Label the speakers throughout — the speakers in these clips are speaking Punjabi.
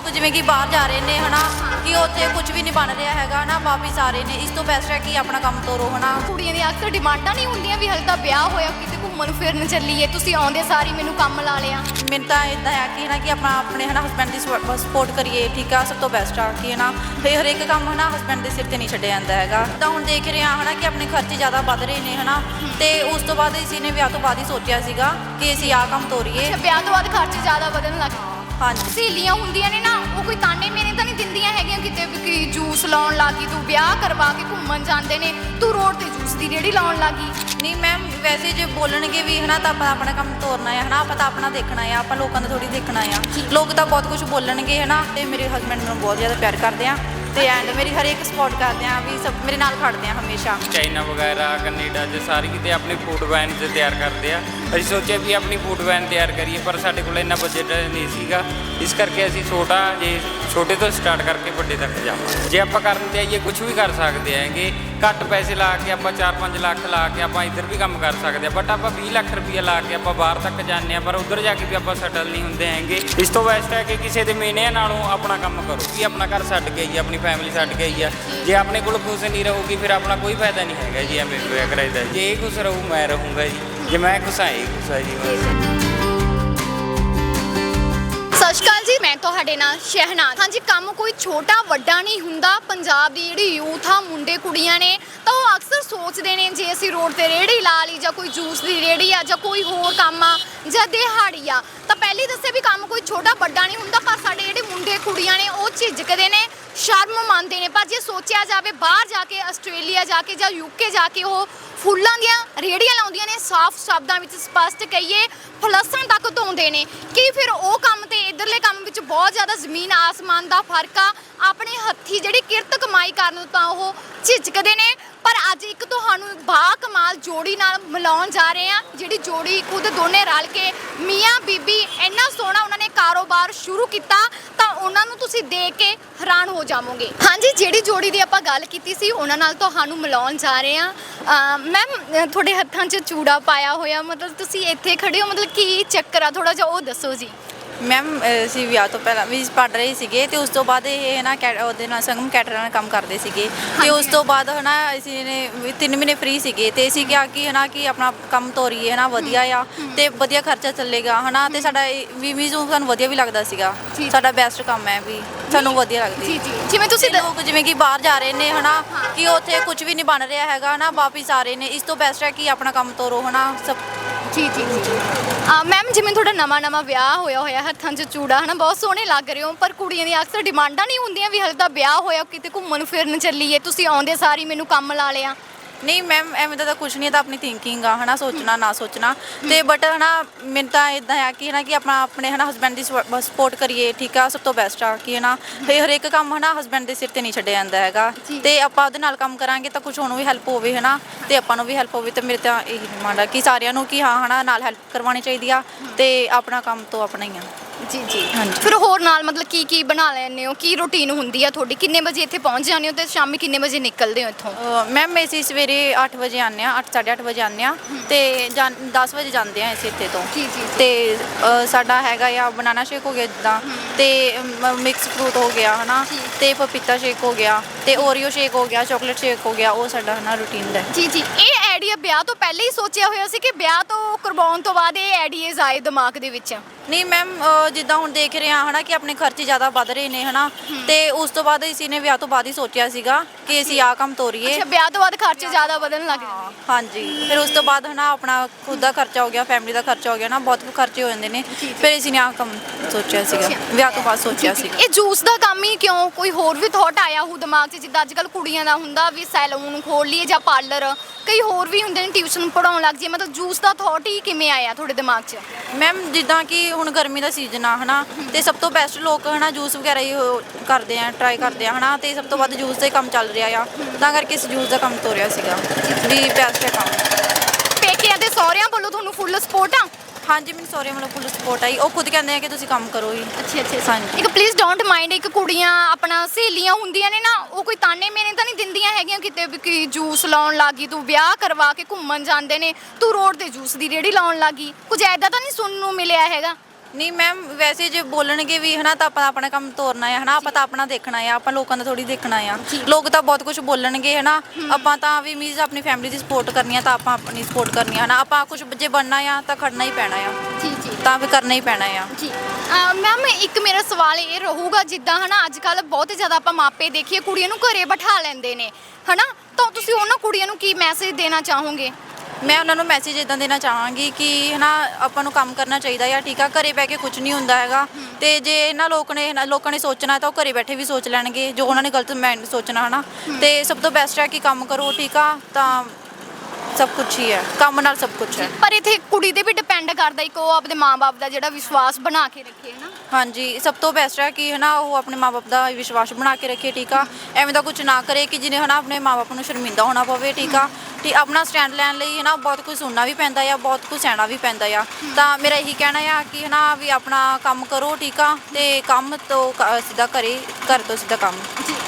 Speaker 1: ਲੋਕ ਜਿਵੇਂ ਕਿ ਬਾਹਰ ਜਾ ਰਹੇ ਨੇ ਹਨਾ ਕਿ ਉੱਥੇ ਕੁਝ ਵੀ ਨਹੀਂ ਬਣ ਰਿਹਾ ਹੈਗਾ ਨਾ ਵਾਪਿਸ ਆ ਰਹੇ ਨੇ। ਇਸ ਤੋਂ ਬੈਸਟ ਹੈ ਕਿ ਆਪਣਾ ਕੰਮ ਤੋਰੋ ਹਨਾ।
Speaker 2: ਕੁੜੀਆਂ ਦੀ ਅਕਸਰ ਡਿਮਾਂਡਾਂ ਨਹੀਂ ਹੁੰਦੀਆਂ ਵੀ ਹਲੇ ਤਾਂ ਵਿਆਹ ਹੋਇਆ ਕਿਤੇ ਘੁੰਮਣ ਫਿਰਨ ਚੱਲੀਏ ਤੁਸੀਂ ਆਉਂਦੇ ਸਾਰੀ ਮੈਨੂੰ ਕੰਮ ਲਾ ਲਿਆ।
Speaker 1: ਮੈਨੂੰ ਤਾਂ ਇਦਾਂ ਆ ਕਿ ਹਨਾ ਕਿ ਆਪਣਾ ਆਪਣੇ ਹਨਾ ਹਸਬੰਡ ਦੀ ਸਪੋਰਟ ਕਰੀਏ ਠੀਕ ਆ ਸਭ ਤੋਂ ਬੈਸਟ ਆ ਕਿ ਹਨਾ ਫੇ ਹਰੇਕ ਕੰਮ ਹਨਾ ਹਸਬੰਡ ਦੇ ਸਿਰ ਤੇ ਨਹੀਂ ਛੱਡਿਆ ਜਾਂਦਾ ਹੈਗਾ। ਤਾਂ ਹੁਣ ਦੇਖ ਰਹੇ ਆ ਹਨਾ ਕਿ ਆਪਣੇ ਖਰਚੇ ਜ਼ਿਆਦਾ ਵੱਧ ਰਹੇ ਨੇ ਹਨਾ ਤੇ ਉਸ ਤੋਂ ਬਾਅਦ ਅਸੀਂ ਨੇ ਵਿਆਹ ਤੋਂ ਬਾਅਦ ਹੀ ਸੋਚਿਆ ਸੀਗਾ ਕਿ ਅਸੀਂ ਆਹ ਕੰਮ ਤੋਰੀਏ।
Speaker 2: ਵਿਆਹ ਤੋਂ ਬਾਅਦ ਖਰਚ ਜ਼ਿਆਦਾ ਵਧਣ ਲੱਗ
Speaker 1: ਹਾਂਜੀ
Speaker 2: ਸਹੇਲੀਆਂ ਹੁੰਦੀਆਂ ਨੇ ਨਾ ਉਹ ਕੋਈ ਤਾਨੇ ਮੇਰੇ ਤਾਂ ਨਹੀਂ ਦਿੰਦੀਆਂ ਹੈਗੀਆਂ ਕਿਤੇ ਵੀ ਕਿ ਜੂਸ ਲਾਉਣ ਲੱਗੀ ਤੂੰ ਵਿਆਹ ਕਰਵਾ ਕੇ ਘੁੰਮਣ ਜਾਂਦੇ ਨੇ ਤੂੰ ਰੋਡ ਤੇ ਜੂਸ ਦੀ ਰੇੜੀ ਲਾਉਣ ਲੱਗੀ।
Speaker 1: ਨਹੀਂ ਮੈਮ ਵੈਸੇ ਜੇ ਬੋਲਣਗੇ ਵੀ ਹਨਾ ਤਾਂ ਆਪਾਂ ਆਪਣਾ ਕੰਮ ਤੋਰਨਾ ਹੈ ਹਨਾ ਆਪਾਂ ਤਾਂ ਆਪਣਾ ਦੇਖਣਾ ਹੈ ਆਪਾਂ ਲੋਕਾਂ ਦਾ ਥੋੜੀ ਦੇਖਣਾ ਆ। ਲੋਕ ਤਾਂ ਬਹੁਤ ਕੁਝ ਬੋਲਣਗੇ ਹਨਾ ਤੇ ਮੇਰੇ ਹਸਬੰਡ ਮੈਨੂੰ ਬਹੁਤ ਜ਼ਿਆਦਾ ਪਿਆਰ ਕਰਦੇ ਆ। ਤੇ ਐਂਡ ਮੇਰੀ ਹਰੇਕ ਸਪੋਰਟ ਕਰਦੇ ਆ ਵੀ ਸਭ ਮੇਰੇ ਨਾਲ ਖੜਦੇ ਆ ਹਮੇਸ਼ਾ।
Speaker 3: ਚਾਈਨਾ ਵਗੈਰਾ, ਕੈਨੇਡਾ, ਜੇ ਸਾਰੀ ਕਿਤੇ ਆਪਣੀ ਫੂਡ ਵੈਨ ਤੇ ਤਿਆਰ ਕਰਦੇ ਆ। ਅਸੀਂ ਸੋਚਿਆ ਵੀ ਆਪਣੀ ਫੂਡ ਵੈਨ ਤਿਆਰ ਕਰੀਏ, ਪਰ ਸਾਡੇ ਕੋਲ ਇੰਨਾ ਬਜਟ ਨਹੀਂ ਸੀਗਾ। ਇਸ ਕਰਕੇ ਅਸੀਂ ਛੋਟਾ ਜੇ, ਛੋਟੇ ਤੋਂ ਸਟਾਰਟ ਕਰਕੇ ਵੱਡੇ ਤੱਕ ਜਾਵਾਂਗੇ। ਜੇ ਆਪਾਂ ਕਰਨ ਤੇ ਆਈਏ ਕੁਝ ਵੀ ਕਰ ਸਕਦੇ ਆਂਗੇ ਘੱਟ ਪੈਸੇ ਲਾ ਕੇ ਆਪਾਂ 4-5 ਲੱਖ ਲਾ ਕੇ ਆਪਾਂ ਇੱਧਰ ਵੀ ਕੰਮ ਕਰ ਸਕਦੇ ਆ ਬਟ ਆਪਾਂ 20 ਲੱਖ ਰੁਪਏ ਲਾ ਕੇ ਆਪਾਂ ਬਾਹਰ ਤੱਕ ਜਾਂਦੇ ਆ ਪਰ ਉੱਧਰ ਜਾ ਕੇ ਵੀ ਆਪਾਂ ਸੈਟਲ ਨਹੀਂ ਹੁੰਦੇ ਹੈਗੇ। ਇਸ ਤੋਂ ਬੈਸਟ ਹੈ ਕਿ ਕਿਸੇ ਦੇ ਮਹੀਨਿਆਂ ਨਾਲੋਂ ਆਪਣਾ ਕੰਮ ਕਰੋ, ਕਿ ਆਪਣਾ ਘਰ ਛੱਡ ਕੇ ਆਈਏ, ਆਪਣੀ ਫੈਮਿਲੀ ਛੱਡ ਕੇ ਆਈਏ। ਜੇ ਆਪਣੇ ਕੋਲ ਖੁਸ਼ ਨਹੀਂ ਰਹੂਗੀ, ਫਿਰ ਆਪਣਾ ਕੋਈ ਫਾਇਦਾ ਨਹੀਂ ਹੈਗਾ ਜੀ, ਐਵੇਂ ਹੋਇਆ ਕਰਾਇਦਾ ਜੇ। ਇਹ ਖੁਸ਼ ਰਹੂ, ਮੈਂ ਰਹੂੰਗਾ ਜੀ। ਜੇ ਮੈਂ ਕੁਛ ਹਾਂ ਇਹ ਖੁਸ਼ ਹੈ ਜੀ
Speaker 2: ਸਤਿ ਸ਼੍ਰੀ ਅਕਾਲ ਜੀ, ਮੈਂ ਤੁਹਾਡੇ ਨਾਲ ਸ਼ਹਿਨਾਜ਼। ਹਾਂਜੀ, ਕੰਮ ਕੋਈ ਛੋਟਾ ਵੱਡਾ ਨਹੀਂ ਹੁੰਦਾ। ਪੰਜਾਬ ਦੀ ਜਿਹੜੀ ਯੂਥ ਆ, ਮੁੰਡੇ ਕੁੜੀਆਂ ਨੇ, ਤਾਂ ਉਹ ਅਕਸਰ ਸੋਚਦੇ ਨੇ, ਜੇ ਅਸੀਂ ਰੋਡ ਤੇ ਰੇੜੀ ਲਾ ਲਈ ਜਾਂ ਕੋਈ ਜੂਸ ਦੀ ਰੇੜੀ ਆ ਜਾਂ ਕੋਈ ਹੋਰ ਕੰਮ ਆ ਜਾਂ ਦਿਹਾੜੀ ਆ ਤਾਂ ਪਹਿਲੇ ਹੀ ਦੱਸਿਆ ਵੀ ਕੰਮ ਕੋਈ ਛੋਟਾ ਵੱਡਾ ਨਹੀਂ ਹੁੰਦਾ, ਪਰ ਸਾਡੇ ਜਿਹੜੇ ਮੁੰਡੇ ਕੁੜੀਆਂ ਨੇ, ਉਹ ਝਿਜਕਦੇ ਨੇ, ਸ਼ਰਮ ਮੰਨਦੇ ਨੇ। ਪਰ ਜੇ ਸੋਚਿਆ ਜਾਵੇ, ਬਾਹਰ ਜਾ ਕੇ, ਆਸਟ੍ਰੇਲੀਆ ਜਾ ਕੇ ਜਾਂ ਯੂਕੇ ਜਾ ਕੇ ਉਹ ਫੁੱਲਾਂ ਦੀਆਂ ਰੇੜੀਆਂ ਲਾਉਂਦੀਆਂ ਨੇ, ਸਾਫ਼ ਸ਼ਬਦਾਂ ਵਿੱਚ ਸਪਸ਼ਟ ਕਹੀਏ ਫਲਸਣ ਤੱਕ ਧੋਂਦੇ ਨੇ। ਕੀ ਫਿਰ ਉਹ ਕੰਮ ਤੇ, ਇਧਰਲੇ ਕੰਮ ਵਿੱਚ ਬਹੁਤ ਜ਼ਿਆਦਾ ਜ਼ਮੀਨ, ਆਸਮਾਨ ਦਾ ਫ਼ਰਕ ਆ? ਆਪਣੇ ਹੱਥੀ ਜਿਹੜੀ ਕਿਰਤ ਕਮਾਈ ਕਰਨ ਤਾਂ ਉਹ ਝਿਜਕਦੇ ਨੇ। ਪਰ ਅੱਜ ਇੱਕ ਤੁਹਾਨੂੰ ਬਾ ਕਮਾਲ ਜੋੜੀ ਨਾਲ ਮਿਲਾਉਣ ਜਾ ਰਹੇ ਆ, ਜਿਹੜੀ ਜੋੜੀ ਖੁਦ ਦੋਨੇ ਰਲ ਕੇ ਮੀਆਂ ਬੀਬੀ ਇੰਨਾ ਸੋਹਣਾ ਉਹਨਾਂ ਨੇ ਕਾਰੋਬਾਰ ਸ਼ੁਰੂ ਕੀਤਾ, ਤਾਂ ਉਹਨਾਂ ਨੂੰ ਤੁਸੀਂ ਦੇਖ ਕੇ ਹੈਰਾਨ ਹੋ ਜਾਵੋਗੇ। ਹਾਂਜੀ, ਜਿਹੜੀ ਜੋੜੀ ਦੀ ਆਪਾਂ ਗੱਲ ਕੀਤੀ ਸੀ, ਉਹਨਾਂ ਨਾਲ ਤੁਹਾਨੂੰ ਮਿਲਾਉਣ ਜਾ ਰਹੇ ਆ ਮੈਮ ਤੁਹਾਡੇ ਹੱਥਾਂ 'ਚ ਚੂੜਾ ਪਾਇਆ ਹੋਇਆ, ਮਤਲਬ ਤੁਸੀਂ ਇੱਥੇ ਖੜੇ ਹੋ, ਮਤਲਬ ਕੀ ਚੱਕਰ ਆ? ਥੋੜਾ ਜਿਹਾ ਉਹ ਦੱਸੋ ਜੀ।
Speaker 1: ਮੈਮ ਅਸੀਂ ਵਿਆਹ ਤੋਂ ਪਹਿਲਾਂ ਵੀ ਪੜ ਰਹੇ ਸੀਗੇ ਤੇ ਉਸ ਤੋਂ ਬਾਅਦ ਇਹ ਨਾ ਕੈ- ਉਹਦੇ ਨਾਲ ਸੰਗਮ ਕੈਟਰ ਨਾਲ ਕੰਮ ਕਰਦੇ ਸੀਗੇ। ਤੇ ਉਸ ਤੋਂ ਬਾਅਦ ਹਨਾ ਅਸੀਂ ਨੇ ਵੀ ਤਿੰਨ ਮਹੀਨੇ ਫ੍ਰੀ ਸੀਗੇ ਤੇ ਅਸੀਂ ਕਿਹਾ ਕਿ ਹਨਾ ਕਿ ਆਪਣਾ ਕੰਮ ਤੋਰੀਏ ਹਨਾ ਵਧੀਆ ਆ ਤੇ ਵਧੀਆ ਖਰਚਾ ਚੱਲੇਗਾ ਹਨਾ ਤੇ ਸਾਡਾ ਇਹ ਵੀ ਵੀ ਸਾਨੂੰ ਵਧੀਆ ਵੀ ਲੱਗਦਾ ਸੀਗਾ।
Speaker 2: ਜੀ।
Speaker 1: ਸਾਡਾ ਬੈਸਟ ਕੰਮ ਹੈ ਵੀ ਸਾਨੂੰ ਵਧੀਆ ਲੱਗਦੀ।
Speaker 2: ਜੀ ਜੀ। ਜਿਵੇਂ ਤੁਸੀਂ
Speaker 1: ਲੋਕ ਜਿਵੇਂ ਕਿ ਬਾਹਰ ਜਾ ਰਹੇ ਨੇ ਹਨਾ ਕਿ ਉੱਥੇ ਕੁਝ ਵੀ ਨਹੀਂ ਬਣ ਰਿਹਾ ਹੈਗਾ ਹਨਾ ਵਾਪਿਸ ਆ ਰਹੇ ਨੇ ਇਸ ਤੋਂ ਬੈਸਟ ਹੈ ਕਿ ਆਪਣਾ ਕੰਮ ਤੋਰੋ ਹਨਾ ਸਭ।
Speaker 2: ਜੀ ਜੀ ਜੀ। ਮੈਮ ਜਿਵੇਂ ਤੁਹਾਡਾ ਨਵਾਂ ਨਵਾਂ ਵਿਆਹ ਹੋਇਆ ਹੋਇਆ ਹੱਥਾਂ 'ਚ ਚੂੜਾ, ਹਨਾ, ਬਹੁਤ ਸੋਹਣੇ ਲੱਗ ਰਹੇ ਹੋ, ਪਰ ਕੁੜੀਆਂ ਦੀਆਂ ਅਕਸਰ ਡਿਮਾਂਡਾਂ ਨਹੀਂ ਹੁੰਦੀਆਂ ਵੀ ਹਲੇ ਤਾਂ ਵਿਆਹ ਹੋਇਆ, ਕਿਤੇ ਘੁੰਮਣ ਫਿਰਨ ਚੱਲੀਏ, ਤੁਸੀਂ ਆਉਂਦੇ ਸਾਰੀ ਮੈਨੂੰ ਕੰਮ ਲਾ ਲਿਆ।
Speaker 1: ਨਹੀਂ ਮੈਮ ਐਵੇਂ ਦਾ ਤਾਂ ਕੁਝ ਨਹੀਂ ਇਹ ਤਾਂ ਆਪਣੀ ਥਿੰਕਿੰਗ ਆ ਹਨਾ ਸੋਚਣਾ ਨਾ ਸੋਚਣਾ। ਤੇ ਬਟ ਹਨਾ ਮੈਨੂੰ ਤਾਂ ਇਦਾਂ ਆ ਕਿ ਹਨਾ ਕਿ ਆਪਣਾ ਆਪਣੇ ਹਨਾ ਹਸਬੰਡ ਦੀ ਸਪੋਰਟ ਕਰੀਏ ਠੀਕ ਆ ਸਭ ਤੋਂ ਬੈਸਟ ਆ ਕਿ ਹਨਾ ਫੇ ਹਰੇਕ ਕੰਮ ਹਨਾ ਹਸਬੰਡ ਦੇ ਸਿਰ ਤੇ ਨਹੀਂ ਛੱਡਿਆ ਜਾਂਦਾ ਹੈਗਾ। ਤੇ ਆਪਾਂ ਉਹਦੇ ਨਾਲ ਕੰਮ ਕਰਾਂਗੇ ਤਾਂ ਕੁਝ ਉਹਨੂੰ ਵੀ ਹੈਲਪ ਹੋਵੇ ਹਨਾ ਤੇ ਆਪਾਂ ਨੂੰ ਵੀ ਹੈਲਪ ਹੋਵੇ ਤੇ ਮੇਰੇ ਤਾਂ ਇਹੀ ਡਿਮਾਂਡ ਆ ਕਿ ਸਾਰਿਆਂ ਨੂੰ ਕਿ ਹਾਂ ਹਨਾ ਨਾਲ ਹੈਲਪ ਕਰਵਾਉਣੀ ਚਾਹੀਦੀ ਆ ਤੇ ਆਪਣਾ ਕੰਮ ਤੋਂ ਆਪਣਾ ਹੀ ਆ।
Speaker 2: ਜੀ ਜੀ।
Speaker 1: ਹਾਂਜੀ।
Speaker 2: ਫਿਰ ਹੋਰ ਨਾਲ ਮਤਲਬ ਕੀ ਕੀ ਬਣਾ ਲੈਂਦੇ ਹੋ? ਕੀ ਰੁਟੀਨ ਹੁੰਦੀ ਆ ਤੁਹਾਡੀ? ਕਿੰਨੇ ਵਜੇ ਇੱਥੇ ਪਹੁੰਚ ਜਾਂਦੇ ਹੋ ਤੇ ਸ਼ਾਮੀ ਕਿੰਨੇ ਵਜੇ ਨਿਕਲਦੇ ਹੋ ਇੱਥੋਂ?
Speaker 1: ਮੈਮ ਅਸੀਂ ਸਵੇਰੇ 8 ਵਜੇ ਆਉਂਦੇ ਆ 8:30 ਵਜੇ ਆਉਂਦੇ ਆ ਤੇ 10 ਵਜੇ ਜਾਂਦੇ ਆ ਅਸੀਂ ਇੱਥੇ ਤੋਂ।
Speaker 2: ਜੀ ਜੀ
Speaker 1: ਤੇ ਅ, ਸਾਡਾ ਹੈਗਾ ਆ ਬਨਾਨਾ ਸ਼ੇਕ ਹੋ ਗਿਆ ਜਿੱਦਾਂ ਤੇ ਮਿਕਸ ਫਰੂਟ ਹੋ ਗਿਆ ਹਨਾ। ਤੇ ਪਪੀਤਾ ਸ਼ੇਕ ਹੋ ਗਿਆ ਤੇ ਓਰੀਓ ਸ਼ੇਕ ਹੋ ਗਿਆ ਚਾਕਲੇਟ ਸ਼ੇਕ ਹੋ ਗਿਆ ਉਹ ਸਾਡਾ ਹਨਾ ਰੂਟੀਨ ਦਾ ਹੈ।
Speaker 2: ਜੀ ਜੀ। ਇਹ ਆਈਡੀਆ ਵਿਆਹ ਤੋਂ ਪਹਿਲੇ ਹੀ ਸੋਚਿਆ ਹੋਇਆ ਸੀ ਕਿ ਵਿਆਹ ਤੋਂ ਕਰਵਾਉਣ ਤੋਂ ਬਾਅਦ ਇਹ ਆਈਡੀਆਜ਼ ਆਏ ਦਿਮਾਗ ਦੇ ਵਿੱਚ?
Speaker 1: ਨਹੀਂ ਮੈਮ ਜਿੱਦਾਂ ਹੁਣ ਦੇਖ ਰਹੇ ਆ ਹਨਾ ਕਿ ਆਪਣੇ ਖਰਚੇ ਜ਼ਿਆਦਾ ਵੱਧ ਰਹੇ ਨੇ ਹਨਾ ਤੇ ਉਸ ਤੋਂ ਬਾਅਦ ਅਸੀਂ ਨੇ ਵਿਆਹ ਤੋਂ ਬਾਅਦ ਹੀ ਸੋਚਿਆ ਸੀਗਾ ਕਿ ਅਸੀਂ ਆਹ ਕੰਮ ਤੋਰੀਏ।
Speaker 2: ਅੱਛਾ ਵਿਆਹ ਤੋਂ ਬਾਅਦ ਖਰਚੇ ਜ਼ਿਆਦਾ ਵਧਣ ਲੱਗ ਗਏ।
Speaker 1: ਹਾਂਜੀ। ਫਿਰ ਉਸ ਤੋਂ ਬਾਅਦ ਹਨਾ ਆਪਣਾ ਖੁਦ ਦਾ ਖਰਚਾ ਹੋ ਗਿਆ ਫੈਮਿਲੀ ਦਾ ਖਰਚਾ ਹੋ ਗਿਆ ਨਾ ਬਹੁਤ ਖਰਚੇ ਹੋ ਜਾਂਦੇ ਨੇ। ਫਿਰ ਅਸੀਂ ਨੇ ਆਹ ਕੰਮ ਸੋਚਿਆ ਸੀਗਾ। ਵਿਆਹ ਤੋਂ ਬਾਅਦ ਸੋਚਿਆ ਸੀਗਾ।
Speaker 2: ਇਹ ਜੂਸ ਦਾ ਕੰਮ ਹੀ ਕਿਉਂ? ਕੋਈ ਹੋਰ ਵੀ ਥਾਟ ਆਇਆ ਹੋ ਦਿਮਾਗ 'ਚ ਜਿੱਦਾਂ ਅੱਜ ਕੱਲ ਕੁੜੀਆਂ ਦਾ ਹੁੰਦਾ ਵੀ ਸੈਲੂਨ ਖੋਲ ਲਈਏ ਜਾਂ ਪਾਰਲਰ ਕਈ ਹੋਰ ਵੀ ਹੁੰਦੇ ਨੇ ਟਿਊਸ਼ਨ ਪੜਾਉਣ ਲੱਗ ਜੇ ਮਤਲਬ ਜੂਸ ਦਾ ਥਾਟ ਹੀ ਕਿਵੇਂ ਆਇਆ ਤੁਹਾਡੇ ਦਿਮਾਗ 'ਚ?
Speaker 1: ਮੈਮ ਜਿੱਦਾਂ ਕਿ ਹੁਣ ਗਰਮੀ ਦਾ ਸੀਜ਼ਨ ਆ ਹਨਾ? ਤੇ ਸਭ ਤੋਂ ਬੈਸਟ ਲੋਕ ਹਨਾ ਜੂਸ ਵਗੈਰਾ ਹੀ ਉਹ ਕਰਦੇ ਆ ਟਰਾਈ ਕਰਦੇ ਆ ਹਨਾ? ਤੇ ਸਭ ਤੋਂ ਵੱਧ ਜੂਸ ਦਾ ਹੀ ਕੰਮ ਚੱਲ ਰਿਹਾ ਆ। ਤਾਂ ਕਰਕੇ ਇਸ ਜੂਸ ਦਾ ਕੰਮ ਤੋਰਿਆ ਸੀਗਾ ਵੀ ਬੈਸਟ ਹੈ ਕੰਮ।
Speaker 2: ਪੇਕਿਆਂ ਤੇ ਸਹੁਰਿਆਂ ਵੱਲੋਂ ਤੁਹਾਨੂੰ ਫੁੱਲ ਸਪੋਰਟ ਆ?
Speaker 1: ਹਾਂਜੀ ਮੈਨੂੰ ਸੌਰੀ ਮਤਲਬ ਫੁੱਲ ਸਪੋਰਟ ਆਈ ਉਹ ਖੁਦ ਕਹਿੰਦੇ ਆ ਕਿ ਤੁਸੀਂ ਕੰਮ ਕਰੋ ਹੀ
Speaker 2: ਅੱਛਾ ਅੱਛਾ
Speaker 1: ਹਾਂਜੀ।
Speaker 2: ਇੱਕ ਪਲੀਜ਼ ਡੋਂਟ ਮਾਈਂਡ ਇੱਕ ਕੁੜੀਆਂ ਆਪਣਾ ਸਹੇਲੀਆਂ ਹੁੰਦੀਆਂ ਨੇ ਨਾ ਉਹ ਕੋਈ ਤਾਨੇ ਮੇਰੇ ਤਾਂ ਨਹੀਂ ਦਿੰਦੀਆਂ ਹੈਗੀਆਂ ਕਿਤੇ ਵੀ ਕਿ ਜੂਸ ਲਾਉਣ ਲੱਗੀ ਤੂੰ ਵਿਆਹ ਕਰਵਾ ਕੇ ਘੁੰਮਣ ਜਾਂਦੇ ਨੇ ਤੂੰ ਰੋਡ ਤੇ ਜੂਸ ਦੀ ਰੇੜੀ ਲਾਉਣ ਲੱਗੀ। ਕੁਝ ਐਦਾਂ ਤਾਂ ਨਹੀਂ ਸੁਣਨ ਨੂੰ ਮਿਲਿਆ ਹੈਗਾ?
Speaker 1: ਨਹੀਂ ਮੈਮ ਵੈਸੇ ਜੇ ਬੋਲਣਗੇ ਵੀ ਹਨਾ ਤਾਂ ਆਪਾਂ ਆਪਣਾ ਕੰਮ ਤੋਰਨਾ ਹੈ ਹਨਾ ਆਪਾਂ ਤਾਂ ਆਪਣਾ ਦੇਖਣਾ ਹੈ ਆਪਾਂ ਲੋਕਾਂ ਦਾ ਥੋੜੀ ਦੇਖਣਾ ਆ। ਲੋਕ ਤਾਂ ਬਹੁਤ ਕੁਝ ਬੋਲਣਗੇ ਹਨਾ। ਆਪਾਂ ਤਾਂ ਵੀ ਮੀਜ਼ ਆਪਣੀ ਫੈਮਿਲੀ ਦੀ ਸਪੋਰਟ ਕਰਨੀ ਆ ਤਾਂ ਆਪਾਂ ਆਪਣੀ ਸਪੋਰਟ ਕਰਨੀ ਆ ਹਨਾ। ਆਪਾਂ ਕੁਝ ਜੇ ਬਣਨਾ ਆ ਤਾਂ ਖੜਨਾ ਹੀ ਪੈਣਾ ਆ।
Speaker 2: ਜੀ ਜੀ।
Speaker 1: ਤਾਂ ਵੀ ਕਰਨਾ ਹੀ ਪੈਣਾ ਆ।
Speaker 2: ਜੀ। ਮੈਮ ਇੱਕ ਮੇਰਾ ਸਵਾਲ ਇਹ ਰਹੂਗਾ ਜਿੱਦਾਂ ਹਨਾ ਅੱਜ ਕੱਲ ਬਹੁਤ ਜ਼ਿਆਦਾ ਆਪਾਂ ਮਾਪੇ ਦੇਖੀਏ ਕੁੜੀਆਂ ਨੂੰ ਘਰੇ ਬਿਠਾ ਲੈਂਦੇ ਨੇ ਹਨਾ। ਤਾਂ ਤੁਸੀਂ ਉਹਨਾਂ ਕੁੜੀਆਂ ਨੂੰ ਕੀ ਮੈਸੇਜ ਦੇਣਾ ਚਾਹੋਗੇ?
Speaker 1: ਮੈਂ ਉਹਨਾਂ ਨੂੰ ਮੈਸੇਜ ਇਦਾਂ ਦੇਣਾ ਚਾਹਾਂਗੀ ਕਿ ਹਨਾ ਆਪਾਂ ਨੂੰ ਕੰਮ ਕਰਨਾ ਚਾਹੀਦਾ ਆ ਠੀਕ ਆ ਘਰੇ ਬਹਿ ਕੇ ਕੁਝ ਨਹੀਂ ਹੁੰਦਾ ਹੈਗਾ। ਤੇ ਜੇ ਇਹਨਾਂ ਲੋਕ ਨੇ ਇਹਨਾਂ ਲੋਕਾਂ ਨੇ ਸੋਚਣਾ ਤਾਂ ਉਹ ਘਰੇ ਬੈਠੇ ਵੀ ਸੋਚ ਲੈਣਗੇ ਜੋ ਉਹਨਾਂ ਨੇ ਗਲਤ ਮਾਈਂਡ ਸੋਚਣਾ ਹਨਾ। ਤੇ ਸਭ ਤੋਂ ਬੈਸਟ ਹੈ ਕਿ ਕੰਮ ਕਰੋ ਠੀਕ ਆ ਤਾਂ ਸਭ ਕੁਝ ਹੀ ਹੈ ਕੰਮ ਨਾਲ ਸਭ ਕੁਝ ਹੈ।
Speaker 2: ਪਰ ਇੱਥੇ ਕੁੜੀ ਤੇ ਵੀ ਡਿਪੈਂਡ ਕਰਦਾ ਇੱਕ ਉਹ ਆਪਣੇ ਮਾਪੇ ਦਾ ਜਿਹੜਾ ਵਿਸ਼ਵਾਸ ਬਣਾ ਕੇ ਰੱਖੇ ਹਨਾ।
Speaker 1: ਹਾਂਜੀ ਸਭ ਤੋਂ ਬੈਸਟ ਹੈ ਕਿ ਹਨਾ ਉਹ ਆਪਣੇ ਮਾਪੇ ਦਾ ਵਿਸ਼ਵਾਸ ਬਣਾ ਕੇ ਰੱਖੇ ਠੀਕ ਆ। ਐਵੇਂ ਦਾ ਕੁਝ ਨਾ ਕਰੇ ਕਿ ਜਿਹਨੇ ਹਨਾ ਆਪਣੇ ਮਾਪੇ ਨੂੰ ਸ਼ਰਮਿੰਦਾ ਹੋਣਾ ਪਵੇ ਠੀਕ ਆ। ਤੇ ਆਪਣਾ ਸਟੈਂਡ ਲੈਣ ਲਈ ਹਨਾ ਬਹੁਤ ਕੁਝ ਸੁਣਨਾ ਵੀ ਪੈਂਦਾ ਆ ਬਹੁਤ ਕੁਝ ਸਹਿਣਾ ਵੀ ਪੈਂਦਾ ਆ। ਤਾਂ ਮੇਰਾ ਇਹੀ ਕਹਿਣਾ ਆ ਕਿ ਹਨਾ ਵੀ ਆਪਣਾ ਕੰਮ ਕਰੋ ਠੀਕ ਆ ਤੇ ਕੰਮ ਤੋਂ ਕ- ਸਿੱਧਾ ਕਰੇ ਘਰ ਤੋਂ ਸਿੱਧਾ ਕੰਮ।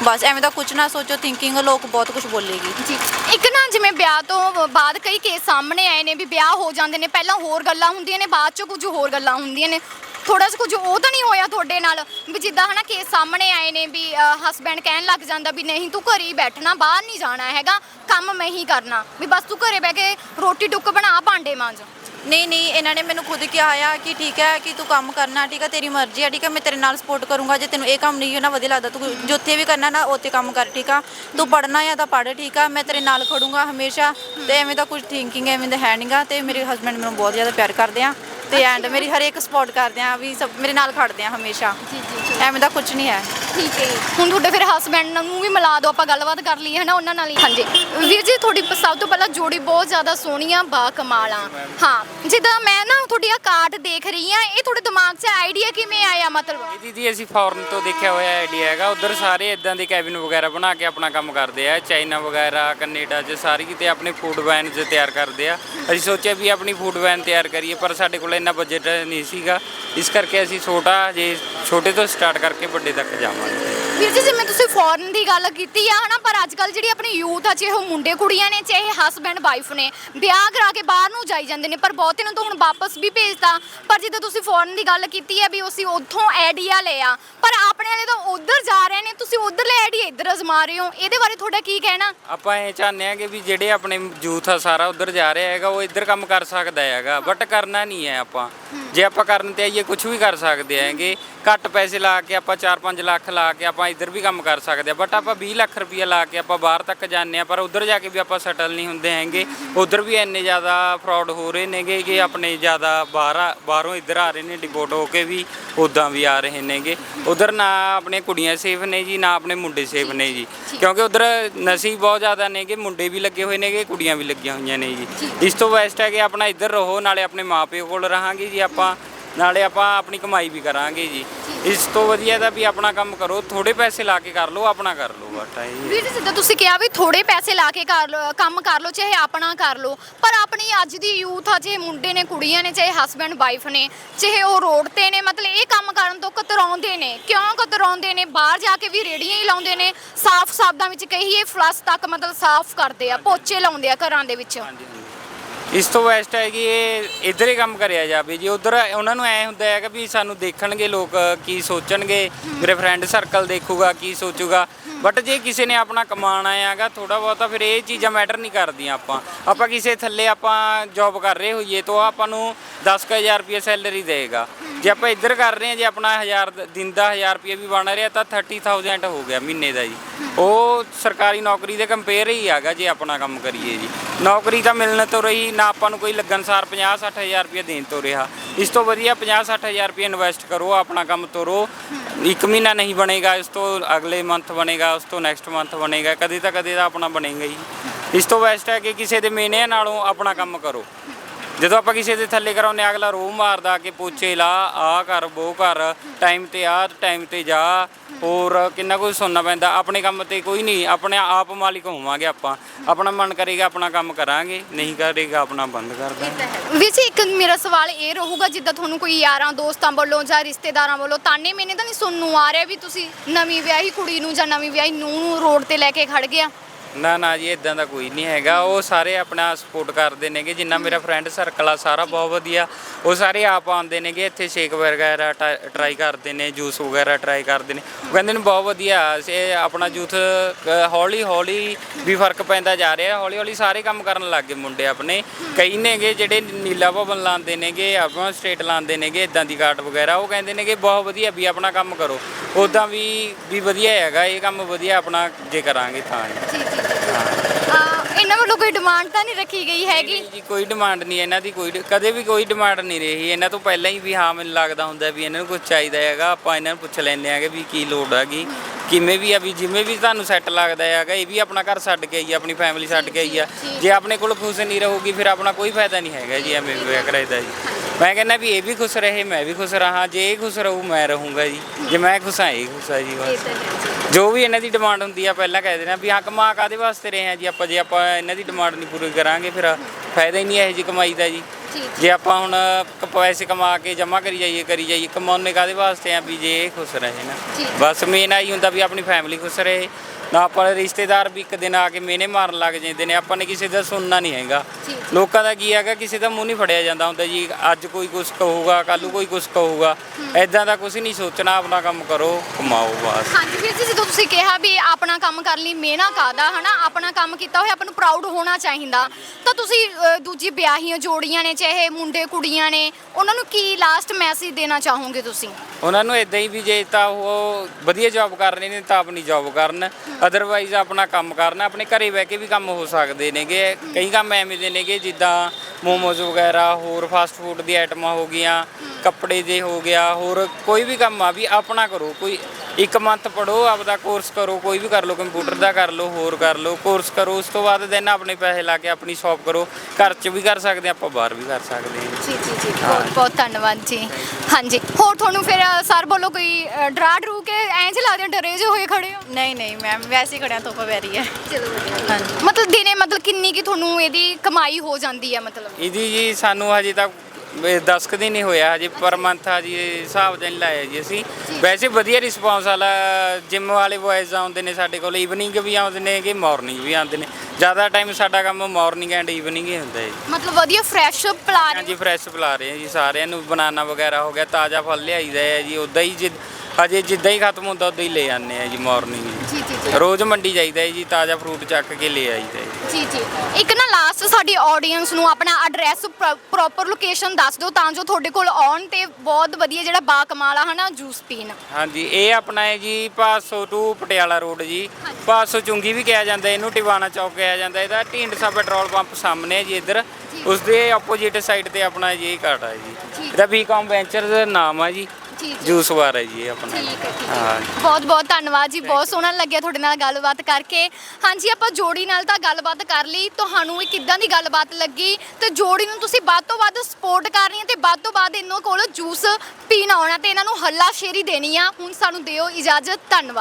Speaker 1: ਬਸ ਐਵੇਂ ਦਾ ਕੁਝ ਨਾ ਸੋਚੋ ਥਿੰਕਿੰਗ ਲੋਕ ਬਹੁਤ ਕੁਝ ਬੋਲੇਗੀ।
Speaker 2: ਜੀ। ਇੱਕ ਨਾ ਜਿਵੇਂ ਵਿਆਹ ਤੋਂ ਬਾਅਦ ਕਈ ਕੇਸ ਸਾਹਮਣੇ ਆਏ ਨੇ ਵੀ ਵਿਆਹ ਹੋ ਜਾਂਦੇ ਨੇ ਪਹਿਲਾਂ ਹੋਰ ਗੱਲਾਂ ਹੁੰਦੀਆਂ ਨੇ ਬਾਅਦ ਚ ਕੁਝ ਹੋਰ ਗੱਲਾਂ ਹੁੰਦੀਆਂ ਨੇ। ਥੋੜਾ ਜਿਹਾ ਕੁਝ ਉਹ ਤਾਂ ਨਹੀਂ ਹੋਇਆ ਤੁਹਾਡੇ ਨਾਲ ਵੀ ਜਿੱਦਾਂ ਹਨਾ ਕੇਸ ਸਾਹਮਣੇ ਆਏ ਨੇ ਵੀ ਹਸਬੈਂਡ ਕਹਿਣ ਲੱਗ ਜਾਂਦਾ ਵੀ ਨਹੀਂ ਤੂੰ ਘਰੇ ਹੀ ਬੈਠਣਾ, ਬਾਹਰ ਨਹੀਂ ਜਾਣਾ ਹੈਗਾ, ਕੰਮ ਮੈਂ ਹੀ ਕਰਨਾ। ਵੀ ਬਸ ਤੂੰ ਘਰੇ ਬਹਿ ਕੇ ਰੋਟੀ ਟੁੱਕ ਬਣਾ, ਭਾਂਡੇ ਮਾਂਜ।
Speaker 1: ਨਹੀਂ ਨਹੀਂ, ਇਹਨਾਂ ਨੇ ਮੈਨੂੰ ਖੁਦ ਕਿਹਾ ਆ ਕਿ ਠੀਕ ਹੈ ਕਿ ਤੂੰ ਕੰਮ ਕਰਨਾ, ਠੀਕ ਹੈ, ਤੇਰੀ ਮਰਜ਼ੀ ਹੈ ਠੀਕ ਹੈ, ਮੈਂ ਤੇਰੇ ਨਾਲ ਸਪੋਰਟ ਕਰੂੰਗਾ, ਜੇ ਤੈਨੂੰ ਇਹ ਕੰਮ ਨਹੀਂ ਨਾ ਵਧੀਆ ਲੱਗਦਾ, ਤੂੰ ਜਿੱਥੇ ਵੀ ਕਰਨਾ ਨਾ, ਉੱਥੇ ਕੰਮ ਕਰ, ਠੀਕ ਆ? ਤੂੰ ਪੜਨਾ ਆ ਤਾਂ ਪੜ ਠੀਕ ਆ? ਮੈਂ ਤੇਰੇ ਨਾਲ ਖੜੂੰਗਾ ਹਮੇਸ਼ਾ ਤੇ ਐਵੇਂ ਦਾ ਕੁਝ ਥਿੰਕਿੰਗ ਐਵੇਂ ਦਾ ਹੈ ਨਹੀਂਗਾ ਤੇ ਮੇਰੇ ਹਸਬੰਡ ਮੈਨੂੰ ਬਹੁਤ ਜ਼ਿਆਦਾ ਪਿਆਰ ਕਰਦੇ ਆ। ਤੇ ਐਂਡ ਮੇਰੀ ਹਰ ਇੱਕ ਸਪੋਰਟ ਕਰਦੇ ਆ ਵੀ ਸਭ ਮੇਰੇ ਨਾਲ ਖੜਦੇ ਆ ਹਮੇਸ਼ਾ।
Speaker 2: ਜੀ ਜੀ
Speaker 1: ਐਵੇਂ ਦਾ ਕੁਝ ਨਹੀਂ ਹੈ।
Speaker 2: ਠੀਕ ਹੈ ਜੀ। ਹੁਣ ਤੁਹਾਡੇ ਫਿਰ ਹਸਬੈਂਡ ਨੂੰ ਵੀ ਮਿਲਾ ਦਿਓ, ਆਪਾਂ ਗੱਲਬਾਤ ਕਰ ਲਈਏ ਹਨਾ ਉਹਨਾਂ ਨਾਲ ਹੀ। ਹਾਂਜੀ। ਵੀਰ ਜੀ, ਤੁਹਾਡੀ ਪ- ਸਭ ਤੋਂ ਪਹਿਲਾਂ ਜੋੜੀ ਬਹੁਤ ਜ਼ਿਆਦਾ ਸੋਹਣੀ ਆ, ਬਾ ਕਮਾਲ ਆ। ਹਾਂ, ਜਿੱਦਾਂ ਮੈਂ ਨਾ ਤੁਹਾਡੀ ਆ ਕਾਰਡ ਦੇਖ ਰਹੀ ਆ, ਇਹ ਤੁਹਾਡੇ ਦਿਮਾਗ 'ਚ ਆਈਡੀਆ ਕਿਵੇਂ ਆਇਆ, ਮਤਲਬ?
Speaker 3: ਇਹ ਦੀਦੀ, ਅਸੀਂ ਫੋਰਨ ਤੋਂ ਦੇਖਿਆ ਹੋਇਆ ਆਈਡੀਆ ਹੈਗਾ। ਉਧਰ ਸਾਰੇ ਇਦਾਂ ਦੇ ਕੈਬਿਨ ਵਗੈਰਾ ਬਣਾ ਕੇ ਆਪਣਾ ਕੰਮ ਕਰਦੇ ਆ। ਚਾਈਨਾ ਵਗੈਰਾ, ਕੈਨੇਡਾ 'ਚ ਸਾਰੀ ਕਿਤੇ ਆਪਣੇ ਫੂਡ ਵੈਨਸ ਤਿਆਰ ਕਰਦੇ ਆ। ਅਸੀਂ ਸੋਚਿਆ ਵੀ ਆਪਣੀ ਫੂਡ ਵੈਨ ਤਿਆਰ ਕਰੀਏ, ਪਰ ਸਾਡੇ ਕੋਲ ਇੰਨਾ ਬਜਟ ਨਹੀਂ ਸੀਗਾ। ਇਸ ਕਰਕੇ ਅਸੀਂ ਛੋਟਾ, ਜੇ ਛੋਟੇ ਤੋਂ ਸਟਾਰਟ ਕਰਕੇ ਵੱਡੇ ਤੱਕ ਜਾਵਾਂਗੇ।
Speaker 2: ਵੀਰ ਜੀ ਜਿਵੇਂ ਤੁਸੀਂ ਫੋਰਨ ਦੀ ਗੱਲ ਕੀਤੀ ਆ, ਹਨਾ, ਪਰ ਅੱਜ ਕੱਲ ਜਿਹੜੀ ਆਪਣੀ ਯੂਥ ਆ, ਚਾਹੇ ਉਹ ਮੁੰਡੇ ਕੁੜੀਆਂ ਨੇ, ਚਾਹੇ ਹਸਬੈਂਡ ਵਾਈਫ ਨੇ, ਵਿਆਹ ਕਰਾ ਕੇ ਬਾਹਰ ਨੂੰ ਜਾਈ ਜਾਂਦੇ ਨੇ, ਪਰ ਬਹੁਤੇ ਨੂੰ ਤਾਂ ਹੁਣ ਵਾਪਸ ਵੀ ਭੇਜਦਾ ਪਰ ਜਿੱਦਾਂ ਤੁਸੀਂ ਫੋਰਨ ਦੀ ਗੱਲ ਕੀਤੀ ਹੈ ਵੀ ਅਸੀਂ ਉੱਥੋਂ ਆਈਡੀਆ ਲਿਆ ਪਰ ਆਪਣੇ ਵਾਲੇ ਤਾਂ ਉਧਰ ਜਾ ਰਹੇ ਨੇ, ਤੁਸੀਂ ਉਧਰਲੇ ਆਈਡੀਆ ਇੱਧਰ ਅਜ਼ਮਾ ਰਹੇ ਹੋ। ਇਹਦੇ ਬਾਰੇ ਤੁਹਾਡਾ ਕੀ ਕਹਿਣਾ?
Speaker 3: ਆਪਾਂ ਇਹ ਚਾਹੁੰਦੇ ਆ ਕਿ ਵੀ ਜਿਹੜੇ ਆਪਣੇ ਯੂਥ ਆ, ਸਾਰਾ ਉਧਰ ਜਾ ਰਿਹਾ ਹੈਗਾ, ਉਹ ਇੱਧਰ ਕੰਮ ਕਰ ਸਕਦਾ ਹੈਗਾ ਬਟ ਕਰਨਾ ਨਹੀਂ ਹੈ ਆਪਾਂ। ਜੇ ਆਪਾਂ ਕਰਨ ਤੇ ਆਈਏ ਕੁਝ ਵੀ ਕਰ ਸਕਦੇ ਹੈਗੇ, ਘੱਟ ਪੈਸੇ ਲਾ ਕੇ ਆਪਾਂ 4-5 ਲੱਖ ਲਾ ਕੇ ਆਪਾਂ ਇੱਧਰ ਵੀ ਕੰਮ ਕਰ ਸਕਦੇ ਆ ਬਟ ਆਪਾਂ 20 ਲੱਖ ਰੁਪਈਆ ਲਾ ਕੇ ਆਪਾਂ ਬਾਹਰ ਤੱਕ ਜਾਂਦੇ ਆ ਪਰ ਉਧਰ ਜਾ ਕੇ ਵੀ ਆਪਾਂ ਸੈਟਲ ਨਹੀਂ ਹੁੰਦੇ ਹੈਗੇ। ਉਧਰ ਵੀ ਇੰਨੇ ਜ਼ਿਆਦਾ ਫਰਾਡ ਹੋ ਰਹੇ ਨੇਗੇ ਕਿ ਆਪਣੇ ਜ਼ਿਆਦਾ ਬਾਹਰ ਬਾਹਰੋਂ ਇੱਧਰ ਆ ਰਹੇ ਨੇ ਡਿਪੋਰਟ ਹੋ ਕੇ ਵੀ ਉਦਾਂ ਵੀ ਆ ਰਹੇ ਨੇਗੇ। ਉਧਰ ਨਾ ਆਪਣੇ ਕੁੜੀਆਂ ਸੇਫ ਨੇ ਜੀ ਨਾ ਆਪਣੇ ਮੁੰਡੇ ਸੇਫ ਨੇ ਜੀ। ਕਿਉਂਕਿ ਉਧਰ ਨਸ਼ੀ ਬਹੁਤ ਜ਼ਿਆਦਾ ਨੇਗੇ ਮੁੰਡੇ ਵੀ ਲੱਗੇ ਹੋਏ ਨੇਗੇ ਕੁੜੀਆਂ ਵੀ ਲੱਗੀਆਂ ਹੋਈਆਂ ਨੇ ਜੀ। ਇਸ ਤੋਂ ਬੈਸਟ ਹੈ ਕਿ ਆਪਣਾ ਇੱਧਰ ਰਹੋ ਨਾਲੇ ਆਪਣੇ ਮਾਪਿਓ ਕੋਲ ਰਹਾਂਗੇ ਜੀ ਆਪਾਂ। ਨਾਲੇ ਆਪਾਂ ਆਪਣੀ ਕਮਾਈ ਵੀ ਕਰਾਂਗੇ ਜੀ। ਇਸ ਤੋਂ ਵਧੀਆ ਤਾਂ ਵੀ ਆਪਣਾ ਕੰਮ ਕਰੋ ਥੋੜੇ ਪੈਸੇ ਲਾ ਕੇ ਕਰ ਲਓ ਆਪਣਾ ਕਰ ਲਓ ਬਟ ਇਹ
Speaker 2: ਵੀਰ ਜੀ ਜਿੱਦਾਂ ਤੁਸੀਂ ਕਿਹਾ ਵੀ ਥੋੜੇ ਪੈਸੇ ਲਾ ਕੇ ਕਰ ਲਓ ਕੰਮ ਕਰ ਲਓ ਚਾਹੇ ਆਪਣਾ ਕਰ ਲਓ ਪਰ ਆਪਣੀ ਅੱਜ ਦੀ ਯੂਥ ਆ ਚਾਹੇ ਮੁੰਡੇ ਨੇ ਕੁੜੀਆਂ ਨੇ ਚਾਹੇ ਹਸਬੈਂਡ ਵਾਈਫ ਨੇ ਚਾਹੇ ਉਹ ਰੋਡ ਤੇ ਨੇ ਮਤਲਬ ਇਹ ਕੰਮ ਕਰਨ ਤੋਂ ਕਤਰਾਉਂਦੇ ਨੇ। ਕਿਉਂ ਕਤਰਾਉਂਦੇ ਨੇ? ਬਾਹਰ ਜਾ ਕੇ ਵੀ ਰੇੜੀਆਂ ਹੀ ਲਾਉਂਦੇ ਨੇ ਸਾਫ਼ ਸ਼ਬਦਾਂ ਵਿੱਚ ਕਹੀਏ ਫਲਸ ਤੱਕ ਮਤਲਬ ਸਾਫ਼ ਕਰਦੇ ਆ ਪੋਚੇ ਲਾਉਂਦੇ ਆ ਘਰਾਂ ਦੇ ਵਿੱਚ।
Speaker 3: ਹਾਂਜੀ ਹਾਂਜੀ। ਇਸ ਤੋਂ ਬੈਸਟ ਹੈ ਕਿ ਇਹ ਇੱਧਰ ਹੀ ਕੰਮ ਕਰਿਆ ਜਾਵੇ। ਜੀ ਉਧਰ ਉਹਨਾਂ ਨੂੰ ਐ ਹੁੰਦਾ ਹੈਗਾ ਵੀ ਸਾਨੂੰ ਦੇਖਣਗੇ ਲੋਕ ਕੀ ਸੋਚਣਗੇ ਮੇਰੇ ਫਰੈਂਡ ਸਰਕਲ ਦੇਖੂਗਾ ਕੀ ਸੋਚੂਗਾ। ਬਟ ਜੇ ਕਿਸੇ ਨੇ ਆਪਣਾ ਕਮਾਣਾ ਹੈਗਾ ਥੋੜਾ ਬਹੁਤਾ ਫਿਰ ਇਹ ਚੀਜ਼ਾਂ ਮੈਟਰ ਨਹੀਂ ਕਰਦੀਆਂ ਆਪਾਂ। ਆਪਾਂ ਕਿਸੇ ਥੱਲੇ ਆਪਾਂ ਜੌਬ ਕਰ ਰਹੇ ਹੋਈਏ, ਤਾਂ ਉਹ ਆਪਾਂ ਨੂੰ 10000 ਰੁਪਏ ਸੈਲਰੀ ਦੇਗਾ। ਜੇ ਆਪਾਂ ਇੱਧਰ ਕਰ ਰਹੇ ਹਾਂ, ਜੇ ਆਪਣਾ 1000 ਦਿਨ ਦਾ 1000 ਰੁਪਏ ਵੀ ਬਣ ਰਿਹਾ, ਤਾਂ 30000 ਹੋ ਗਿਆ ਮਹੀਨੇ ਦਾ ਜੀ। ਉਹ ਸਰਕਾਰੀ ਨੌਕਰੀ ਦੇ ਕੰਪੇਅਰ ਹੀ ਹੈਗਾ ਜੇ ਆਪਣਾ ਕੰਮ ਕਰੀਏ ਜੀ। ਨੌਕਰੀ ਤਾਂ ਮਿਲਣ ਤੋਂ ਰਹੀ, ਨਾ ਆਪਾਂ ਨੂੰ ਕੋਈ ਲੱਗਣਸਾਰ 50 60000 ਰੁਪਏ ਦੇਣ ਤੋਂ ਰਿਹਾ। ਇਸ ਤੋਂ ਵਧੀਆ 50 60000 ਰੁਪਏ ਇਨਵੈਸਟ ਕਰੋ, ਆਪਣਾ ਕੰਮ ਤੋਰੋ। ਇੱਕ ਮਹੀਨਾ ਨਹੀਂ ਬਣੇਗਾ ਇਸ ਤੋਂ ਅਗਲੇ ਮੰਥ ਬਣੇਗਾ ਉਸ ਤੋਂ ਨੈਕਸਟ ਮੰਥ ਬਣੇਗਾ ਕਦੇ ਤਾਂ ਕਦੇ ਤਾਂ ਆਪਣਾ ਬਣੇਗਾ ਹੀ। ਇਸ ਤੋਂ ਬੈਸਟ ਹੈ ਕਿ ਕਿਸੇ ਦੇ ਮਿਹਨਿਆਂ ਨਾਲੋਂ ਆਪਣਾ ਕੰਮ ਕਰੋ। ਜਦੋਂ ਆਪਾਂ ਕਿਸੇ ਦੇ ਥੱਲੇ ਕਰਾਉਂਦੇ ਹਾਂ, ਅਗਲਾ ਰੋਹ ਮਾਰਦਾ ਕਿ ਪੋਚੇ ਲਾ ਆ ਕਰ ਉਹ ਕਰ ਟਾਈਮ ਤੇ ਆ ਟਾਈਮ ਤੇ ਜਾ ਹੋਰ ਕਿੰਨਾ ਕੁਝ ਸੁਣਨਾ ਪੈਂਦਾ ਆਪਣੇ ਕੰਮ ਤੇ ਕੋਈ ਨਹੀਂ ਆਪਣੇ ਆਪ ਮਾਲਿਕ ਹੋਵਾਂਗੇ ਆਪਾਂ। ਆਪਣਾ ਮਨ ਕਰੇਗਾ ਆਪਣਾ ਕੰਮ ਕਰਾਂਗੇ ਨਹੀਂ ਕਰੇਗਾ ਆਪਣਾ ਬੰਦ ਕਰ ਦਾਂਗੇ।
Speaker 2: ਵੀਰ ਜੀ ਇੱਕ ਮੇਰਾ ਸਵਾਲ ਇਹ ਰਹੂਗਾ ਜਿੱਦਾਂ ਤੁਹਾਨੂੰ ਕੋਈ ਯਾਰਾਂ ਦੋਸਤਾਂ ਵੱਲੋਂ ਜਾਂ ਰਿਸ਼ਤੇਦਾਰਾਂ ਵੱਲੋਂ ਤਾਨੇ ਮੈਨੇ ਤਾਂ ਨਹੀਂ ਸੁਣਨ ਨੂੰ ਆ ਰਿਹਾ ਵੀ ਤੁਸੀਂ ਨਵੀਂ ਵਿਆਹੀ ਕੁੜੀ ਨੂੰ ਜਾਂ ਨਵੀਂ ਵਿਆਹੀ ਨੂੰ ਨੂੰ ਰੋਡ ਤੇ ਲੈ ਕੇ ਖੜ ਗਿਆ
Speaker 3: ਨਾ ਨਾ ਜੀ ਇਦਾਂ ਦਾ ਕੋਈ ਨਹੀਂ ਹੈਗਾ। ਉਹ ਸਾਰੇ ਆਪਣਾ ਸਪੋਰਟ ਕਰਦੇ ਨੇਗੇ। ਜਿੰਨਾ ਮੇਰਾ ਫਰੈਂਡ ਸਰਕਲ ਆ, ਸਾਰਾ ਬਹੁਤ ਵਧੀਆ। ਉਹ ਸਾਰੇ ਆਪ ਆਉਂਦੇ ਨੇਗੇ। ਇੱਥੇ ਸ਼ੇਕ ਵਗੈਰਾ ਟਰਾਈ ਕਰਦੇ ਨੇ ਜੂਸ ਵਗੈਰਾ ਟਰਾਈ ਕਰਦੇ ਨੇ। ਉਹ ਕਹਿੰਦੇ ਨੇ, ਬਹੁਤ ਵਧੀਆ। ਇਹ ਆਪਣਾ ਯੂਥ ਹੌਲੀ ਹੌਲੀ ਵੀ ਫ਼ਰਕ ਪੈਂਦਾ ਜਾ ਰਿਹਾ। ਹੌਲੀ ਹੌਲੀ ਸਾਰੇ ਕੰਮ ਕਰਨ ਲੱਗ ਗਏ ਮੁੰਡੇ ਆਪਣੇ। ਕਈ ਨੇਗੇ ਜਿਹੜੇ ਨੀਲਾ ਭਵਨ ਲਾਉਂਦੇ ਨੇਗੇ, ਆਪਾਂ ਸਟੇਟ ਲਾਉਂਦੇ ਨੇਗੇ ਇਦਾਂ ਦੀ ਕਾਰਟ ਵਗੈਰਾ। ਉਹ ਕਹਿੰਦੇ ਨੇਗੇ, ਬਹੁਤ ਵਧੀਆ ਵੀ ਆਪਣਾ ਕੰਮ ਕਰੋ। ਉਦਾਂ ਵੀ ਵੀ ਵਧੀਆ ਹੈਗਾ। ਇਹ ਕੰਮ ਵਧੀਆ ਆਪਣਾ ਜੇ ਕਰਾਂਗੇ ਤਾਂ ਜੀ।
Speaker 2: ਜੀ। ਕੋਈ ਡਿਮਾਂਡ ਤਾਂ ਨਹੀਂ ਰੱਖੀ ਗਈ ਹੈਗੀ?
Speaker 3: ਜੀ ਕੋਈ ਡਿਮਾਂਡ ਨਹੀਂ ਇਹਨਾਂ ਦੀ ਕੋਈ ਕਦੇ ਵੀ ਕੋਈ ਡਿਮਾਂਡ ਨਹੀਂ ਰਹੀ। ਇਹਨਾਂ ਤੋਂ ਪਹਿਲਾਂ ਹੀ ਵੀ ਹਾਂ ਮੈਨੂੰ ਲੱਗਦਾ ਹੁੰਦਾ ਵੀ ਇਹਨਾਂ ਨੂੰ ਕੁਝ ਚਾਹੀਦਾ ਹੈਗਾ। ਆਪਾਂ ਇਹਨਾਂ ਨੂੰ ਪੁੱਛ ਲੈਂਦੇ ਆਂਗੇ ਵੀ ਕੀ ਲੋੜ ਹੈਗੀ। ਕਿਵੇਂ ਵੀ ਆ ਵੀ ਜਿਵੇਂ ਵੀ ਤੁਹਾਨੂੰ ਸੈੱਟ ਲੱਗਦਾ ਹੈਗਾ ਇਹ ਵੀ ਆਪਣਾ ਘਰ ਛੱਡ ਕੇ ਆਈ ਆ ਆਪਣੀ ਫੈਮਿਲੀ ਛੱਡ ਕੇ ਆਈ ਆ। ਜੇ ਆਪਣੇ ਕੋਲ ਖੁਸ਼ ਨਹੀਂ ਰਹੂਗੀ ਫਿਰ ਆਪਣਾ ਕੋਈ ਫਾਇਦਾ ਨਹੀਂ ਹੈਗਾ ਜੀ ਐਵੇਂ ਵਿਆਹ ਕਰਾਇਦਾ ਜੀ। ਮੈਂ ਕਹਿੰਦਾ ਵੀ ਇਹ ਵੀ ਖੁਸ਼ ਰਹੇ ਮੈਂ ਵੀ ਖੁਸ਼ ਰਹਾ ਜੇ ਇਹ ਖੁਸ਼ ਰਹੂ ਮੈਂ ਰਹੂੰਗਾ ਜੀ ਜੇ ਮੈਂ ਖੁਸ਼ ਹਾਂ ਇਹ ਖੁਸ਼ ਆ ਜੀ ਬਸ। ਜੋ। ਵੀ ਇਹਨਾਂ ਦੀ ਡਿਮਾਂਡ ਹੁੰਦੀ ਆ ਪਹਿਲਾਂ ਕਹਿ ਦੇਣਾ ਵੀ ਹਾਂ ਕਮਾ ਕਾਦੇ ਵਾਸਤੇ ਰਹੇ ਆ ਜੀ ਆਪਾਂ ਜੇ ਆਪਾਂ ਇਹਨਾਂ ਦੀ ਡਿਮਾਂਡ ਨਹੀਂ ਪੂਰੀ ਕਰਾਂਗੇ ਫਿਰ ਫਾਇਦਾ ਹੀ ਨਹੀਂ ਇਹੋ ਜੀ ਕਮਾਈ ਦਾ ਜੀ।
Speaker 2: ਜੀ
Speaker 3: ਆਪਾਂ ਹੁਣ ਕ- ਪੈਸੇ ਕਮਾ ਕੇ ਜਮ੍ਹਾਂ ਕਰੀ ਜਾਈਏ ਕਰੀ ਜਾਈਏ ਕਮਾਉਣੇ ਕਾਦੇ ਵਾਸਤੇ ਆ ਵੀ ਜੇ ਇਹ ਖੁਸ਼ ਰਹੇ ਨਾ। ਬਸ ਮੇਨ ਆਈ ਹੁੰਦਾ ਵੀ ਆਪਣੀ ਫੈਮਿਲੀ ਖੁਸ਼ ਰਹੇ ਨਾ ਆਪਾਂ ਦੇ ਰਿਸ਼ਤੇਦਾਰ ਵੀ ਇੱਕ ਦਿਨ ਆ ਕੇ ਮੇਨੇ ਮਾਰਨ ਲੱਗ ਜਾਂਦੇ ਨੇ ਆਪਾਂ ਨੇ ਕਿਸੇ ਦਾ ਸੁਣਨਾ ਨਹੀਂ ਹੈਗਾ। ਲੋਕਾਂ ਦਾ ਕੀ ਹੈਗਾ ਕਿਸੇ ਦਾ ਮੂੰਹ ਨਹੀਂ ਫੜਿਆ ਜਾਂਦਾ ਹੁੰਦਾ ਜੀ ਅੱਜ ਕੋਈ ਕੁਝ ਕਹੂਗਾ ਕੱਲ ਨੂੰ ਕੋਈ ਕੁਝ ਕਹੂਗਾ। ਐਦਾਂ ਦਾ ਕੁਝ ਨਹੀਂ ਸੋਚਣਾ ਆਪਣਾ ਕੰਮ ਕਰੋ ਕਮਾਓ ਬਸ।
Speaker 2: ਹਾਂਜੀ ਵੀਰ ਜੀ ਜਦੋਂ ਤੁਸੀਂ ਕਿਹਾ ਵੀ ਆਪਣਾ ਕੰਮ ਕਰਨ ਲਈ ਮਿਹਨਤ ਕਾਦਾ ਹਨਾ? ਆਪਣਾ ਕੰਮ ਕੀਤਾ ਹੋਇਆ ਆਪਾਂ ਨੂੰ ਪ੍ਰਾਊਡ ਹੋਣਾ ਚਾਹੀਦਾ। ਤਾਂ ਤੁਸੀਂ ਦੂਜੀ ਵਿਆਹੀਆਂ ਜੋੜੀਆਂ ਨੇ ਚਾਹੇ ਮੁੰਡੇ ਕੁੜੀਆਂ ਨੇ ਉਹਨਾਂ ਨੂੰ ਕੀ ਲਾਸਟ ਮੈਸੇਜ ਦੇਣਾ ਚਾਹੋਗੇ ਤੁਸੀਂ?
Speaker 3: ਉਹਨਾਂ ਨੂੰ ਇਦਾਂ ਹੀ ਵੀ ਜੇ ਤਾਂ ਉਹ ਵਧੀਆ ਜੌਬ ਕਰ ਰਹੇ ਨੇ ਤਾਂ ਆਪਣੀ ਜੌਬ ਕਰਨ। ਅਦਰਵਾਈਜ਼ ਆਪਣਾ ਕੰਮ ਕਰਨਾ, ਆਪਣੇ ਘਰੇ ਬਹਿ ਕੇ ਵੀ ਕੰਮ ਹੋ ਸਕਦੇ ਨੇਗੇ। ਕਈ ਕੰਮ ਐਵੇਂ ਦੇ ਨੇਗੇ, ਜਿੱਦਾਂ ਮੋਮੋਜ਼ ਵਗੈਰਾ, ਹੋਰ ਫਾਸਟ ਫੂਡ ਦੀ ਆਈਟਮਾਂ ਹੋ ਗਈਆਂ, ਕੱਪੜੇ ਦੇ ਹੋ ਗਿਆ, ਹੋਰ ਕੋਈ ਵੀ ਕੰਮ ਆ ਵੀ ਆਪਣਾ ਕਰੋ, ਕੋਈ ਇੱਕ ਮੰਥ ਪੜੋ ਆਪਦਾ ਕੋਰਸ ਕਰੋ ਕੋਈ ਵੀ ਕਰ ਲਓ ਕੰਪਿਊਟਰ ਦਾ ਕਰ ਲਓ ਹੋਰ ਕਰ ਲਓ ਕੋਰਸ ਕਰੋ ਉਸ ਤੋਂ ਬਾਅਦ ਦਿਨ ਆਪਣੇ ਪੈਸੇ ਲਾ ਕੇ ਆਪਣੀ ਸ਼ਾਪ ਕਰੋ ਘਰ 'ਚ ਵੀ ਕਰ ਸਕਦੇ ਆਪਾਂ ਬਾਹਰ ਵੀ ਕਰ ਸਕਦੇ ਹਾਂ।
Speaker 2: ਜੀ ਜੀ ਜੀ ਬਹੁਤ ਬਹੁਤ ਧੰਨਵਾਦ ਜੀ। ਹਾਂਜੀ ਹੋਰ ਤੁਹਾਨੂੰ ਫਿਰ ਸਰ ਵੱਲੋਂ ਕੋਈ ਡਰਾ ਡਰੂ ਕੇ ਐਂ ਜਿਹਾ ਲੱਗਦਾ ਡਰੇ ਜਿਹੇ ਹੋਏ ਖੜੇ ਹੋ?
Speaker 1: ਨਹੀਂ ਨਹੀਂ ਮੈਮ ਵੈਸੇ ਹੀ ਖੜਿਆ ਤੋਹਫਾ ਵੈਰੀ ਹੈ।
Speaker 2: ਚਲੋ
Speaker 1: ਹਾਂਜੀ।
Speaker 2: ਮਤਲਬ ਦਿਨੇ ਮਤਲਬ ਕਿੰਨੀ ਕੀ ਤੁਹਾਨੂੰ ਇਹਦੀ ਕਮਾਈ ਹੋ ਜਾਂਦੀ ਹੈ ਮਤਲਬ?
Speaker 3: ਇਹਦੀ ਜੀ ਸਾਨੂੰ ਹਜੇ ਤੱਕ 10 ਕੁ ਦਿਨ ਹੀ ਹੋਇਆ ਹਜੇ ਪਰ ਮੰਥ ਆ ਜੀ ਹਿਸਾਬ ਦਾ ਨਹੀਂ ਲਾਇਆ ਜੀ ਅਸੀਂ। ਵੈਸੇ ਵਧੀਆ ਰਿਸਪੌਂਸ ਵਾਲਾ ਜਿਮ ਵਾਲੇ ਬॉयਜ਼ ਆਉਂਦੇ ਨੇ ਸਾਡੇ ਕੋਲ ਈਵਨਿੰਗ ਵੀ ਆਉਂਦੇ ਨੇ ਕਿ ਮਾਰਨਿੰਗ ਵੀ ਆਉਂਦੇ ਨੇ। ਜ਼ਿਆਦਾ ਟਾਈਮ ਸਾਡਾ ਕੰਮ ਮਾਰਨਿੰਗ ਐਂਡ ਈਵਨਿੰਗ ਹੀ ਹੁੰਦਾ ਹੈ ਜੀ।
Speaker 2: ਮਤਲਬ ਵਧੀਆ ਫਰੈਸ਼ ਪਲਾ ਰਹੇ
Speaker 3: ਹਾਂਜੀ ਫਰੈਸ਼ ਪਿਲਾ ਰਹੇ ਹਾਂ ਜੀ ਸਾਰਿਆਂ ਨੂੰ ਬਨਾਨਾ ਵਗੈਰਾ ਹੋ ਗਿਆ ਤਾਜ਼ਾ ਫਲ ਲਿਆਈਦਾ ਹੈ ਜੀ ਉਦਾਂ ਹੀ ਜਿ- ਹਜੇ ਜਿੱਦਾਂ ਹੀ ਖਤਮ ਹੁੰਦਾ ਉਦਾਂ ਹੀ ਲੈ ਆਉਂਦੇ ਆ ਜੀ ਮਾਰਨਿੰਗ
Speaker 2: ਜੀ ਜੀ ਜੀ।
Speaker 3: ਰੋਜ਼ ਮੰਡੀ ਜਾਈਦਾ ਹੈ ਜੀ ਤਾਜ਼ਾ ਫਰੂਟ ਚੱਕ ਕੇ ਲੈ ਆਈਦਾ ਹੈ। ਜੀ
Speaker 2: ਜੀ। ਇੱਕ ਨਾ ਲਾਸਟ ਸਾਡੀ ਆਡੀਅנס ਨੂੰ ਆਪਣਾ ਐਡਰੈਸ ਪ੍ਰੋਪਰ ਲੋਕੇਸ਼ਨ ਦੱਸ ਦਿਓ ਤਾਂ ਜੋ ਤੁਹਾਡੇ ਕੋਲ ਆਉਣ ਤੇ ਬਹੁਤ ਵਧੀਆ ਜਿਹੜਾ ਬਾ ਕਮਾਲ ਆ ਹਨਾ ਜੂਸ ਪੀਣ।
Speaker 3: ਹਾਂਜੀ ਇਹ ਆਪਣਾ ਹੈ ਜੀ 500 ਟੂ ਪਟਿਆਲਾ ਰੋਡ ਜੀ। 500 ਚੁੰਗੀ ਵੀ ਕਿਹਾ ਜਾਂਦਾ ਇਹਨੂੰ ਟਿਵਾਣਾ ਚੌਕ ਕਿਹਾ ਜਾਂਦਾ ਇਹਦਾ ਢੀਂਡਸਾ ਪੈਟਰੋਲ ਪੰਪ ਸਾਹਮਣੇ ਹੈ ਜੀ ਇੱਧਰ। ਉਸ ਦੇ ਆਪੋਜੀਟ ਸਾਈਡ ਤੇ ਆਪਣਾ ਜੀ ਇਹ ਘਾਟ ਹੈ ਜੀ। ਇਹਦਾ ਬੀਕਾਮ ਵੈਂਚਰ ਦਾ ਨਾਮ ਹੈ
Speaker 2: ਜੀ। ਜੀ
Speaker 3: ਜੂਸ ਬਾਰ ਹੈ ਜੀ ਇਹ ਆਪਣਾ।
Speaker 2: ਠੀਕ ਹੈ ਠੀਕ
Speaker 3: ਹਾਂ।
Speaker 2: ਹੈ। ਬਹੁਤ ਬਹੁਤ ਧੰਨਵਾਦ ਜੀ। ਬਹੁਤ ਸੋਹਣਾ ਲੱਗਿਆ ਤੁਹਾਡੇ ਨਾਲ ਗੱਲਬਾਤ ਕਰਕੇ। ਹਾਂਜੀ ਆਪਾਂ ਜੋੜੀ ਨਾਲ ਤਾਂ ਗੱਲਬਾਤ ਕਰ ਲਈ। ਤੁਹਾਨੂੰ ਇਹ ਕਿੱਦਾਂ ਦੀ ਗੱਲਬਾਤ ਲੱਗੀ? ਤੇ ਜੋੜੀ ਨੂੰ ਤੁਸੀਂ ਵੱਧ ਤੋਂ ਵੱਧ ਸਪੋਰਟ ਕਰਨੀ ਹੈ ਤੇ ਵੱਧ ਤੋਂ ਵੱਧ ਇਹਨਾਂ ਕੋਲ ਜੂਸ ਪੀਣ ਆਉਣਾ ਤੇ ਇਹਨਾਂ ਨੂੰ ਹੱਲਾ ਸ਼ੇਰੀ ਦੇਣੀ ਆ। ਹੁਣ ਸਾਨੂੰ ਦਿਓ ਇਜਾਜ਼ਤ। ਧੰਨਵਾਦ।